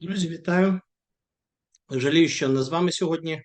Друзі, вітаю. Жалію, що не з вами сьогодні.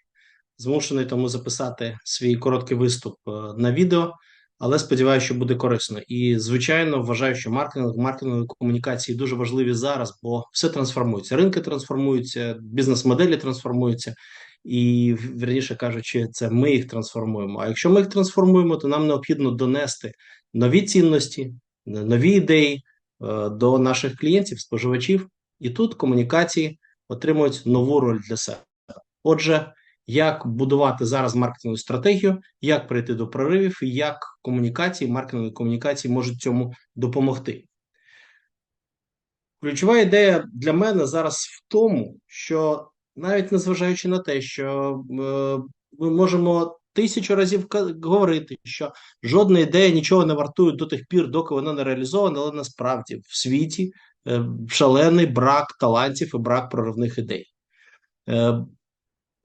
Змушений тому записати свій короткий виступ е, на відео, але сподіваюся, що буде корисно. І, звичайно, вважаю, що маркетинг, маркетингові комунікації дуже важливі зараз, бо все трансформується. Ринки трансформуються, бізнес-моделі трансформуються, і, верніше кажучи, це ми їх трансформуємо. А якщо ми їх трансформуємо, то нам необхідно донести нові цінності, нові ідеї е, до наших клієнтів, споживачів. І тут комунікації отримують нову роль для себе. Отже, як будувати зараз маркетингову стратегію, як прийти до проривів, і як комунікації, маркетингові комунікації можуть цьому допомогти. Ключова ідея для мене зараз в тому, що навіть незважаючи на те, що е, ми можемо тисячу разів говорити, що жодна ідея нічого не вартує до тих пір, доки вона не реалізована, але насправді в світі шалений брак талантів і брак проривних ідей. Е,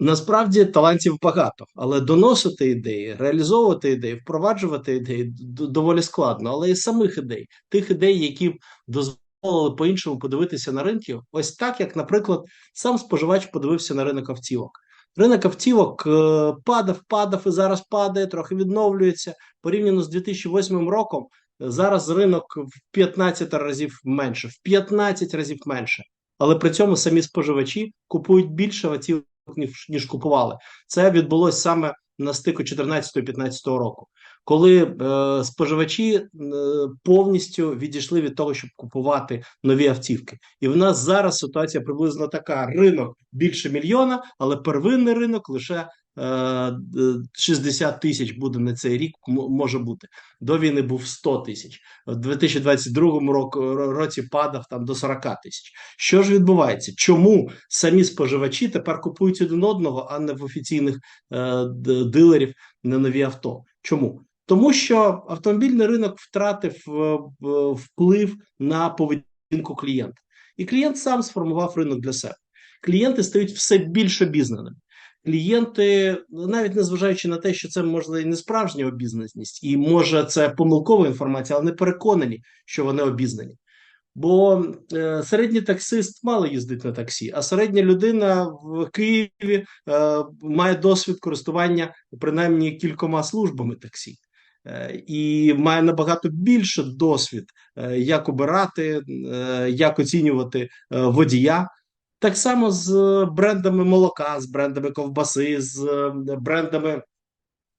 насправді талантів багато, але доносити ідеї, реалізовувати ідеї, впроваджувати ідеї доволі складно, але і самих ідей, тих ідей, які дозволили по-іншому подивитися на ринки, ось так, як, наприклад, сам споживач подивився на ринок автівок. Ринок автівок е, падав, падав і зараз падає, трохи відновлюється порівняно з 2008 роком. Зараз ринок в 15 разів менше, в 15 разів менше. Але при цьому самі споживачі купують більше автівок, ніж, ніж купували. Це відбулося саме на стику 14-15 року, коли е, споживачі е, повністю відійшли від того, щоб купувати нові автівки. І в нас зараз ситуація приблизно така: ринок більше мільйона, але первинний ринок лише 60 е, тисяч буде на цей рік. Може бути до війни був 100 тисяч. У 2022 році падав там до 40 тисяч. Що ж відбувається? Чому самі споживачі тепер купують один одного, а не в офіційних е, дилерів на нові авто? Чому? Тому що автомобільний ринок втратив е, вплив на поведінку клієнта, і клієнт сам сформував ринок для себе. Клієнти стають все більше бізненими клієнти, навіть незважаючи на те, що це можливо і не справжня обізнаність, і може це помилкова інформація, але не переконані, що вони обізнані. Бо е, середній таксист мало їздить на таксі, а середня людина в Києві е, має досвід користування принаймні кількома службами таксі. Е, і має набагато більше досвід, е, як обирати, е, як оцінювати водія, так само з брендами молока, з брендами ковбаси, з е, брендами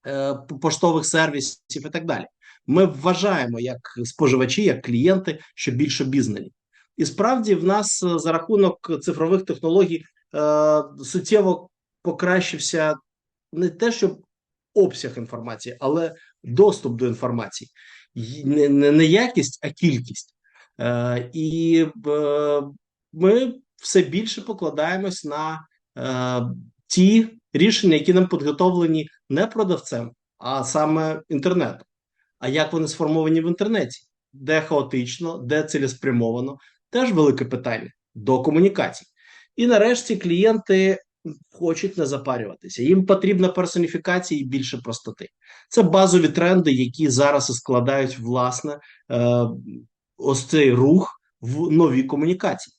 е, поштових сервісів і так далі. Ми вважаємо як споживачі, як клієнти, що більше обізнані. І справді в нас е, за рахунок цифрових технологій е, суттєво покращився не те, що обсяг інформації, але доступ до інформації. Не, якість, а кількість. Е, І е, ми все більше покладаємось на е, ті рішення, які нам підготовлені не продавцем, а саме інтернетом. А як вони сформовані в інтернеті? Де хаотично, де цілеспрямовано, теж велике питання до комунікацій. І нарешті клієнти хочуть не запарюватися. Їм потрібна персоніфікація і більше простоти. Це базові тренди, які зараз складають власне е, ось цей рух в нові комунікації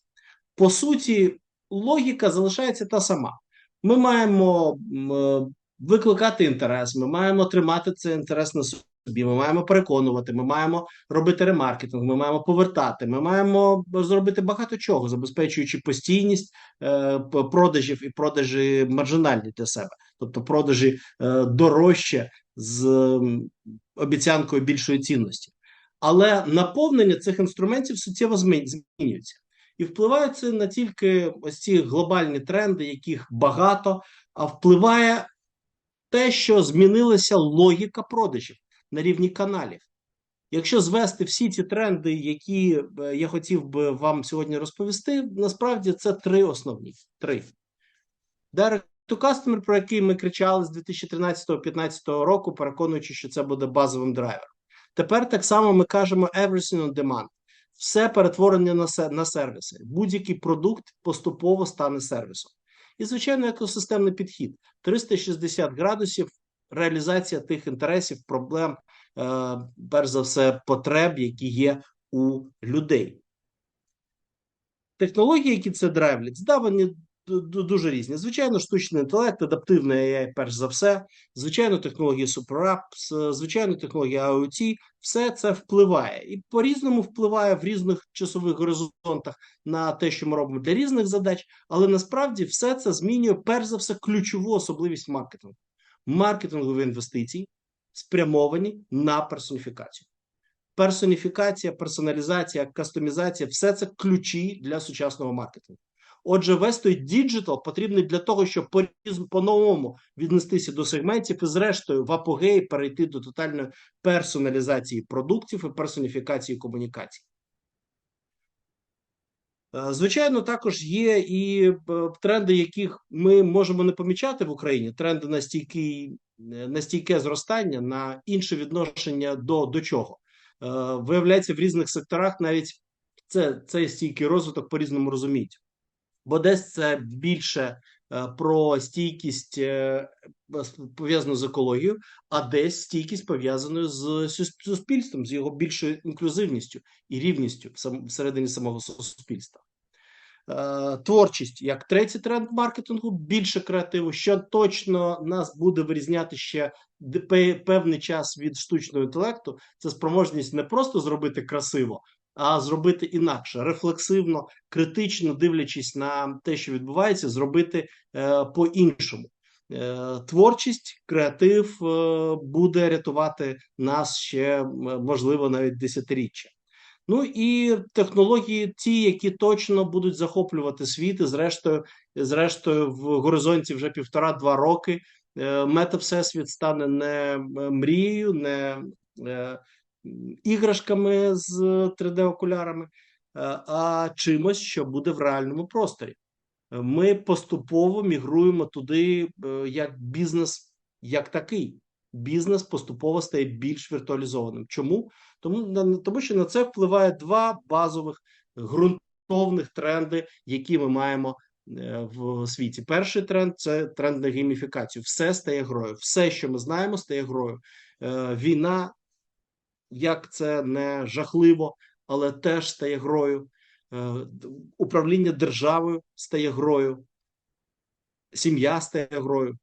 по суті, логіка залишається та сама. Ми маємо е, викликати інтерес, ми маємо тримати цей інтерес на собі, ми маємо переконувати, ми маємо робити ремаркетинг, ми маємо повертати, ми маємо зробити багато чого, забезпечуючи постійність е, продажів і продажі маржинальні для себе, тобто продажі е, дорожче з обіцянкою більшої цінності. Але наповнення цих інструментів суттєво змінюється. І впливає це не тільки ось ці глобальні тренди, яких багато, а впливає те, що змінилася логіка продажів на рівні каналів. Якщо звести всі ці тренди, які е, я хотів би вам сьогодні розповісти, насправді це три основні. Три. Direct to Customer, про який ми кричали з 2013-2015 року, переконуючи, що це буде базовим драйвером. Тепер так само ми кажемо everything on demand все перетворення на сервіси. Будь-який продукт поступово стане сервісом. І, звичайно, екосистемний підхід: 360 градусів, реалізація тих інтересів, проблем, е, перш за все, потреб, які є у людей. Технології, які це драйвлять, ду- дуже різні. Звичайно, штучний інтелект, адаптивний AI, перш за все, звичайно, технології SuperApps, е, звичайно, технології IoT, все це впливає. І по-різному впливає в різних часових горизонтах на те, що ми робимо для різних задач, але насправді все це змінює перш за все ключову особливість маркетингу. Маркетингові інвестиції спрямовані на персоніфікацію. Персоніфікація, персоналізація, кастомізація все це ключі для сучасного маркетингу. Отже, весь той діджитал потрібний для того, щоб по- по-новому віднестися до сегментів і, зрештою, в апогеї перейти до тотальної персоналізації продуктів і персоніфікації комунікацій. Е, Звичайно, також є і е, тренди, яких ми можемо не помічати в Україні. Тренди на стійкий, е, на стійке зростання, на інше відношення до, до чого. Виявляється, в різних секторах навіть це, цей стійкий розвиток по-різному розуміють. Бо десь це більше е, про стійкість е, пов'язану з екологією, а десь стійкість пов'язаною з суспільством, з його більшою інклюзивністю і рівністю всередині самого суспільства. Е, Творчість як третій тренд маркетингу, більше креативу, що точно нас буде вирізняти ще певний час від штучного інтелекту. Це спроможність не просто зробити красиво, а зробити інакше, рефлексивно, критично дивлячись на те, що відбувається, зробити е, по-іншому. Е, Творчість, креатив е, буде рятувати нас ще можливо навіть десятиріччя. Ну і технології, ті, які точно будуть захоплювати світ, і зрештою, зрештою, в горизонті вже півтора-два роки е, мета всесвіт стане не е, мрією, не е, іграшками з 3D-окулярами, е, а чимось, що буде в реальному просторі. Ми поступово мігруємо туди, е, як бізнес, як такий. Бізнес поступово стає більш віртуалізованим. Чому? Тому, тому що на це впливає два базових ґрунтовних тренди, які ми маємо е, в світі. Перший тренд це тренд на гейміфікацію. Все стає грою. Все, що ми знаємо, стає грою. Війна, як це не жахливо, але теж стає грою. Е, Управління державою стає грою, сім'я стає грою.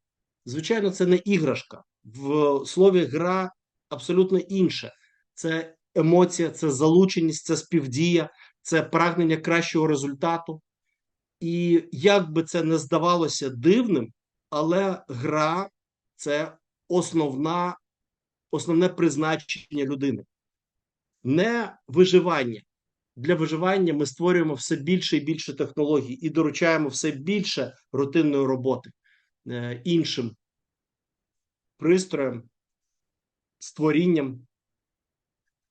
Звичайно, це не іграшка. В слові гра абсолютно інше. Це емоція, це залученість, це співдія, це прагнення кращого результату. І як би це не здавалося дивним, але гра це основна, основне призначення людини. Не виживання. Для виживання ми створюємо все більше і більше технологій і доручаємо все більше рутинної роботи е, іншим пристроєм, створінням.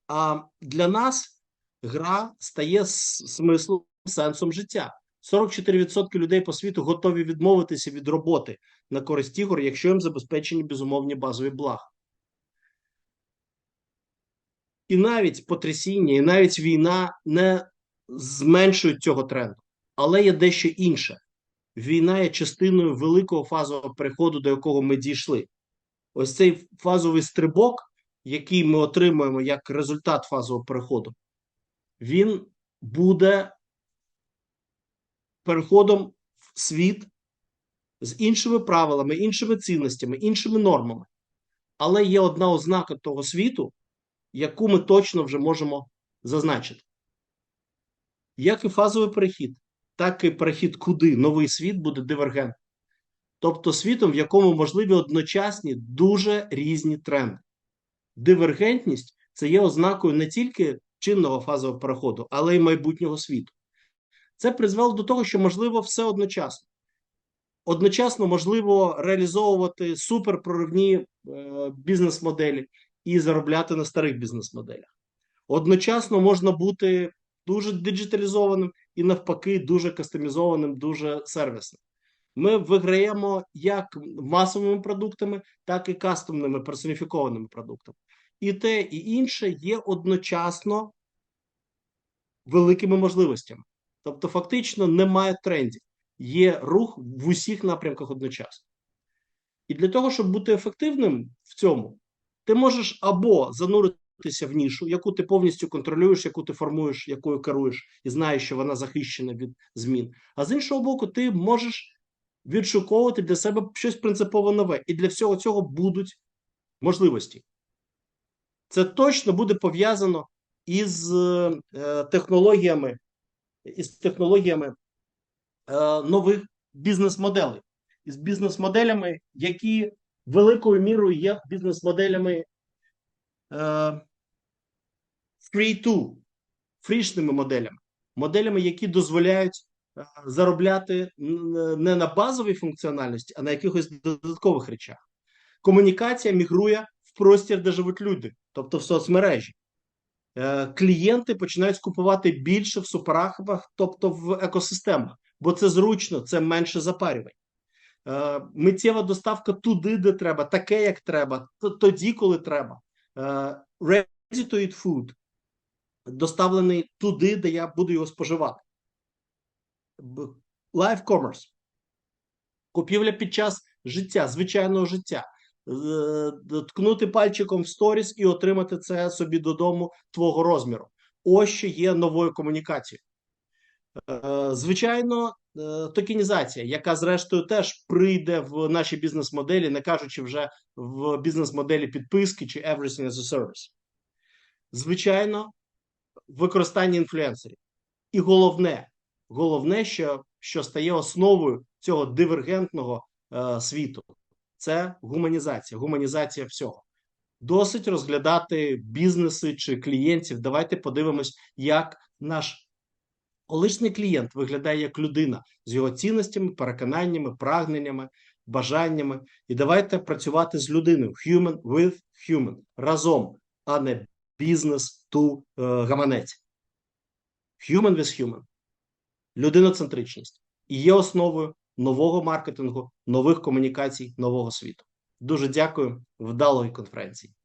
А для нас гра стає смислом, сенсом життя. 44% людей по світу готові відмовитися від роботи на користь ігор, якщо їм забезпечені безумовні базові блага. І навіть потрясіння, і навіть війна не зменшують цього тренду. Але є дещо інше. Війна є частиною великого фазового переходу, до якого ми дійшли. Ось цей фазовий стрибок, який ми отримуємо як результат фазового переходу, він буде переходом в світ з іншими правилами, іншими цінностями, іншими нормами. Але є одна ознака того світу, яку ми точно вже можемо зазначити. Як і фазовий перехід, так і перехід куди новий світ буде дивергент. Тобто світом, в якому можливі одночасні дуже різні тренди. Дивергентність це є ознакою не тільки чинного фазового переходу, але й майбутнього світу. Це призвело до того, що можливо все одночасно. Одночасно можливо реалізовувати суперпроривні е, бізнес-моделі і заробляти на старих бізнес-моделях. Одночасно можна бути дуже диджиталізованим і навпаки дуже кастомізованим, дуже сервісним. Ми виграємо як масовими продуктами, так і кастомними персоніфікованими продуктами. І те, і інше є одночасно великими можливостями. Тобто, фактично немає трендів, є рух в усіх напрямках одночасно. І для того, щоб бути ефективним в цьому, ти можеш або занурити в нішу, яку ти повністю контролюєш, яку ти формуєш, якою керуєш, і знаєш, що вона захищена від змін. А з іншого боку, ти можеш відшуковувати для себе щось принципово нове. І для всього цього будуть можливості. Це точно буде пов'язано із е, технологіями, із технологіями е, нових бізнес-моделей, із бізнес-моделями, які великою мірою є бізнес-моделями е, free-to, фрішними моделями, моделями, які дозволяють е, заробляти не на базовій функціональності, а на якихось додаткових речах. Комунікація мігрує в простір, де живуть люди, тобто в соцмережі. Е, клієнти починають скупувати більше в супераховах, тобто в екосистемах, бо це зручно, це менше запарювань. Е, миттєва доставка туди, де треба, таке, як треба, тоді, коли треба. Е, ready to eat food доставлений туди, де я буду його споживати. Live commerce. Купівля під час життя, звичайного життя. Ткнути пальчиком в сторіс і отримати це собі додому твого розміру. Ось що є новою комунікацією. Е, звичайно, е, токенізація, яка зрештою теж прийде в наші бізнес-моделі, не кажучи вже в бізнес-моделі підписки чи Everything as a Service. Звичайно, використання інфлюенсерів. І головне, головне, що що стає основою цього дивергентного е, світу, це гуманізація, гуманізація всього. Досить розглядати бізнеси чи клієнтів. Давайте подивимось, як наш колишній клієнт виглядає як людина з його цінностями, переконаннями, прагненнями, бажаннями. І давайте працювати з людиною human with human разом, а не бізнес ту гаманець. Human with human. Людиноцентричність і є основою нового маркетингу, нових комунікацій, нового світу. Дуже дякую, вдалої конференції.